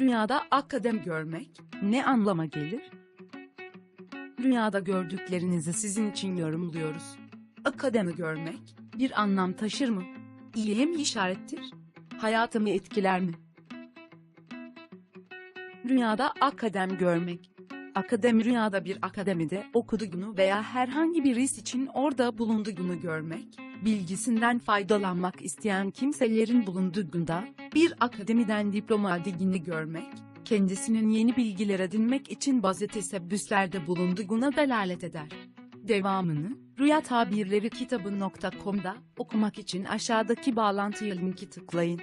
Rüyada akadem görmek ne anlama gelir? Rüyada gördüklerinizi sizin için yorumluyoruz. Akademi görmek bir anlam taşır mı? İyiye mi işarettir? Hayatımı etkiler mi? Rüyada akadem görmek. Akademi rüyada bir akademide okuduğunu veya herhangi bir iş için orada bulunduğunu görmek, bilgisinden faydalanmak isteyen kimselerin bulunduğunda bir akademiden diploma aldığını görmek, kendisinin yeni bilgiler edinmek için bazı tesebbüslerde bulunduğuna delalet eder. Devamını, Rüya Tabirleri kitabı.com'da okumak için aşağıdaki bağlantıya linki tıklayın.